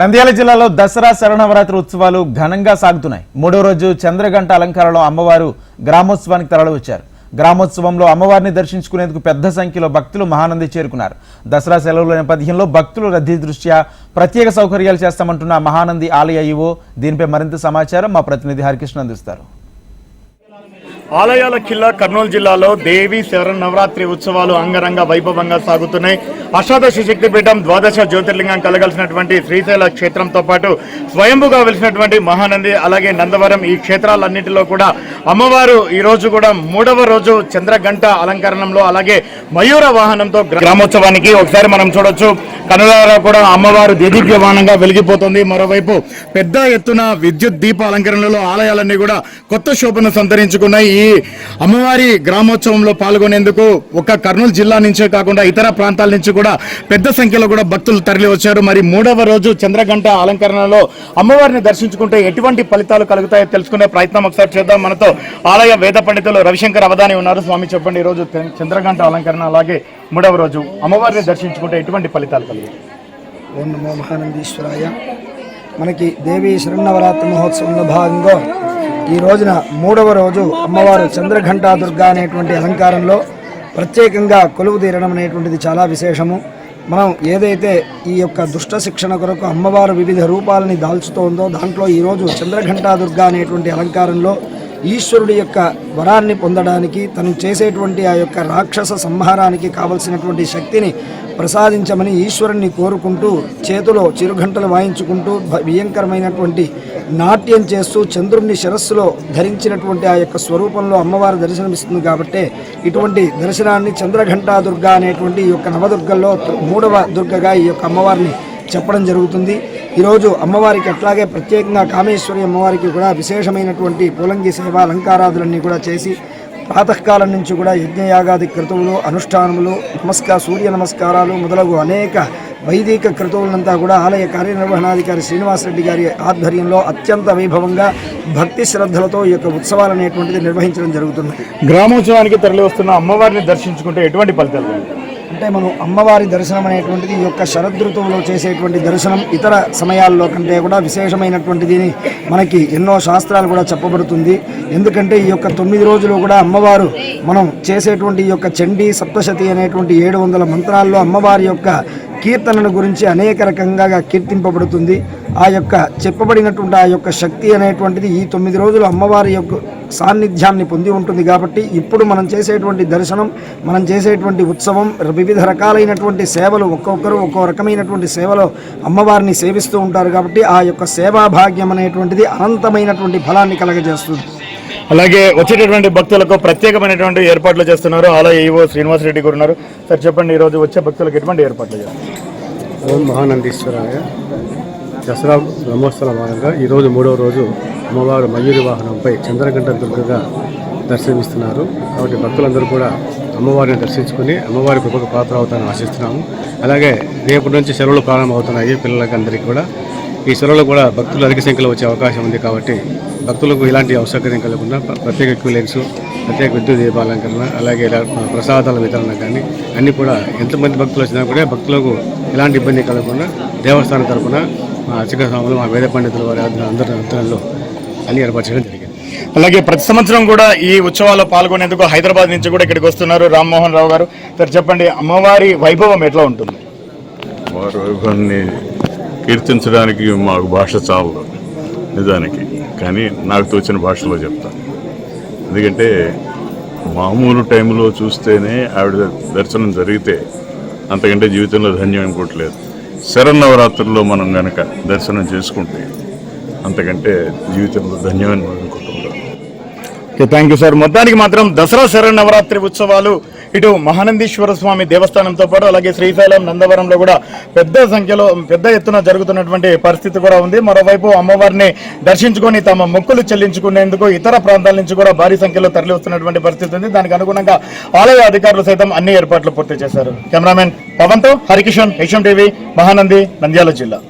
నంద్యాల జిల్లాలో దసరా శరణవరాత్రి ఉత్సవాలు ఘనంగా సాగుతున్నాయి. మూడో రోజు చంద్రగంట అలంకారంలో అమ్మవారు గ్రామోత్సవానికి తరలి వచ్చారు. గ్రామోత్సవంలో అమ్మవారిని దర్శించుకునేందుకు పెద్ద సంఖ్యలో భక్తులు మహానంది చేరుకున్నారు. దసరా సెలవుల నేపథ్యంలో భక్తులు రద్దీ దృష్ట్యా ప్రత్యేక సౌకర్యాలు చేస్తామంటున్న మహానంది ఆలయ ఈవో దీనిపై మరింత సమాచారం మా ప్రతినిధి హరికృష్ణ అందిస్తారు. ఆలయాల కిల్లా కర్నూలు జిల్లాలో దేవి శరణ్ నవరాత్రి ఉత్సవాలు అంగరంగ వైభవంగా సాగుతున్నాయి. అష్టాదశ శక్తిపీఠం ద్వాదశ జ్యోతిర్లింగం కలగలిసినటువంటి శ్రీశైల క్షేత్రంతో పాటు స్వయంభుగా వెలిసినటువంటి మహానంది అలాగే నందవరం ఈ క్షేత్రాలన్నింటిలో కూడా అమ్మవారు ఈ రోజు కూడా మూడవ రోజు చంద్రగంట అలంకరణంలో అలాగే మయూర వాహనంతో గ్రామోత్సవానికి ఒకసారి మనం చూడొచ్చు. కనులారా కూడా అమ్మవారు దేదీప్యమానంగా వెలిగిపోతుంది. మరోవైపు పెద్ద ఎత్తున విద్యుత్ దీప అలంకరణలో ఆలయాలన్నీ కూడా కొత్త శోభను సంతరించుకున్నాయి. ఈ అమ్మవారి గ్రామోత్సవంలో పాల్గొనేందుకు ఒక కర్నూలు జిల్లా నుంచే కాకుండా ఇతర ప్రాంతాల నుంచి కూడా పెద్ద సంఖ్యలో కూడా భక్తులు తరలి వచ్చారు. మరి మూడవ రోజు చంద్రగంట అలంకరణలో అమ్మవారిని దర్శించుకుంటే ఎటువంటి ఫలితాలు కలుగుతాయో తెలుసుకునే ప్రయత్నం ఒకసారి చేద్దాం. మనతో ఆలయ వేద పండితులు రవిశంకర్ అవధాని ఉన్నారు. స్వామి చెప్పండి ఈరోజు రోజు చంద్రగంట అలంకరణ అలాగే మూడవ రోజు అమ్మవారిని దర్శించుకుంటే ఎటువంటి ఫలితాలు కలుగుతాయి? ఓం నమో మహానందీశ్వరాయ. మనకి దేవీ శరణవరాత్రి మహోత్సవంలో భాగంగా ఈ రోజున మూడవ రోజు అమ్మవారు చంద్రఘంటా దుర్గా అనేటువంటి అలంకారంలో ప్రత్యేకంగా కొలువు తీరడం అనేటువంటిది చాలా విశేషము. మనం ఏదైతే ఈ యొక్క దుష్ట శిక్షణ కొరకు అమ్మవారు వివిధ రూపాలని దాల్చుతోందో దాంట్లో ఈరోజు చంద్రఘంటా దుర్గా అనేటువంటి అలంకారంలో ఈశ్వరుడి యొక్క వరాన్ని పొందడానికి తను చేసేటువంటి ఆ యొక్క రాక్షస సంహారానికి కావలసినటువంటి శక్తిని ప్రసాదించమని ఈశ్వరుణ్ణి కోరుకుంటూ చేతిలో చిరుగంటలు వాయించుకుంటూ భ- భయంకరమైనటువంటి నాట్యం చేస్తూ చంద్రుణ్ణి శిరస్సులో ధరించినటువంటి ఆ యొక్క స్వరూపంలో అమ్మవారు దర్శనమిస్తుంది కాబట్టి ఇటువంటి దర్శనాన్ని చంద్రఘంటా దుర్గా అనేటువంటి ఈ యొక్క నవదుర్గల్లో మూడవ దుర్గగా ఈ యొక్క అమ్మవారిని చెప్పడం జరుగుతుంది. ఈరోజు అమ్మవారికి అట్లాగే ప్రత్యేకంగా కామేశ్వరి అమ్మవారికి కూడా విశేషమైనటువంటి పూలంగి సేవ అలంకారాదులన్నీ కూడా చేసి ప్రాతకాలం నుంచి కూడా యజ్ఞయాగాది క్రతువులు అనుష్ఠానములు నమస్కార సూర్య నమస్కారాలు మొదలగు అనేక వైదిక క్రతువులంతా కూడా ఆలయ కార్యనిర్వహణాధికారి శ్రీనివాసరెడ్డి గారి ఆధ్వర్యంలో అత్యంత వైభవంగా భక్తి శ్రద్ధలతో ఈ యొక్క ఉత్సవాలు అనేటువంటిది నిర్వహించడం జరుగుతుంది. గ్రామోత్సవానికి తరలి వస్తున్న అమ్మవారిని దర్శించుకుంటే ఎటువంటి ఫలితాలు? అంటే మనం అమ్మవారి దర్శనం అనేటువంటిది ఈ యొక్క శరదృతువులో చేసేటువంటి దర్శనం ఇతర సమయాల్లో కంటే కూడా విశేషమైనటువంటిది మనకి ఎన్నో శాస్త్రాలు కూడా చెప్పబడుతుంది. ఎందుకంటే ఈ యొక్క తొమ్మిది రోజులు కూడా అమ్మవారు మనం చేసేటువంటి ఈ యొక్క చండీ సప్తశతి అనేటువంటి ఏడు వందల మంత్రాల్లో అమ్మవారి యొక్క కీర్తనను గురించి అనేక రకంగా కీర్తింపబడుతుంది. ఆ యొక్క చెప్పబడినటువంటి ఆ యొక్క శక్తి అనేటువంటిది ఈ తొమ్మిది రోజులు అమ్మవారి యొక్క సాన్నిధ్యాన్ని పొంది ఉంటుంది కాబట్టి ఇప్పుడు మనం చేసేటువంటి దర్శనం మనం చేసేటువంటి ఉత్సవం వివిధ రకాలైనటువంటి సేవలు ఒక్కొక్కరు ఒక్కో రకమైనటువంటి సేవలో అమ్మవారిని సేవిస్తూ ఉంటారు కాబట్టి ఆ యొక్క సేవా భాగ్యం అనేటువంటిది అనంతమైనటువంటి ఫలాన్ని కలగజేస్తుంది. అలాగే వచ్చేటటువంటి భక్తులకు ప్రత్యేకమైనటువంటి ఏర్పాట్లు చేస్తున్నారు. ఆలయ ఈవో శ్రీనివాసరెడ్డి గారు ఉన్నారు. సార్ చెప్పండి ఈ రోజు వచ్చే భక్తులకు ఎటువంటి ఏర్పాట్లు చేస్తారు ఓం మహానందీశ్వరాయ. దసరా బ్రహ్మోత్సవం భాగంగా ఈరోజు మూడవ రోజు అమ్మవారు మయూరి వాహనంపై చంద్రగంట దుర్గగా దర్శనమిస్తున్నారు. కాబట్టి భక్తులందరూ కూడా అమ్మవారిని దర్శించుకుని అమ్మవారి కృపకు పాత్ర అవుతారని ఆశిస్తున్నాము. అలాగే రేపటి నుంచి సెలవులు ప్రారంభమవుతున్నాయి పిల్లలకి అందరికీ కూడా. ఈ సెలవులు కూడా భక్తులు అధిక సంఖ్యలో వచ్చే అవకాశం ఉంది కాబట్టి భక్తులకు ఇలాంటి అవసరం కలగకుండా ప్రత్యేక క్యూలెన్స్ ప్రత్యేక విద్యుత్ దీపాలంకరణ అలాగే ప్రసాదాల వితరణ కానీ అన్నీ కూడా ఎంతమంది భక్తులు వచ్చినా కూడా భక్తులకు ఎలాంటి ఇబ్బంది కలగకుండా దేవస్థానం తరపున మా అర్చక స్వాములు మా వేద పండితుల వారి అందరి ఆధ్వర్యంలో అన్ని ఏర్పరచడం జరిగింది. అలాగే ప్రతి సంవత్సరం కూడా ఈ ఉత్సవాల్లో పాల్గొనేందుకు హైదరాబాద్ నుంచి కూడా ఇక్కడికి వస్తున్నారు రామ్మోహన్ రావు గారు. సార్ చెప్పండి అమ్మవారి వైభవం ఎట్లా ఉంటుంది? వైభవాన్ని కీర్తించడానికి మాకు భాష చాలదు నిజానికి. కానీ నాకు తోచిన భాషలో చెప్తాను ఎందుకంటే మామూలు టైంలో చూస్తేనే ఆవిడ దర్శనం జరిగితే అంతకంటే జీవితంలో ధన్యం అనుకోవట్లేదు శరన్నవరాత్రుల్లో మనం కనుక దర్శనం చేసుకుంటే అంతకంటే జీవితంలో ధన్యమని అనుకుంటున్నాం థ్యాంక్ యూ సార్ మొత్తానికి మాత్రం దసరా శరన్నవరాత్రి ఉత్సవాలు ఇటు మహానందీశ్వర స్వామి దేవస్థానంతో పాటు అలాగే శ్రీశైలం నందవరంలో కూడా పెద్ద సంఖ్యలో పెద్ద ఎత్తున జరుగుతున్నటువంటి పరిస్థితి కూడా ఉంది. మరోవైపు అమ్మవారిని దర్శించుకొని తమ మొక్కులు చెల్లించుకునేందుకు ఇతర ప్రాంతాల నుంచి కూడా భారీ సంఖ్యలో తరలి వస్తున్నటువంటి పరిస్థితి ఉంది. దానికి అనుగుణంగా ఆలయ అధికారులు సైతం అన్ని ఏర్పాట్లు పూర్తి చేశారు. కెమెరామెన్ పవన్తో హరికిషన్ హెచ్ఎం టీవీ మహానంది నంద్యాల జిల్లా.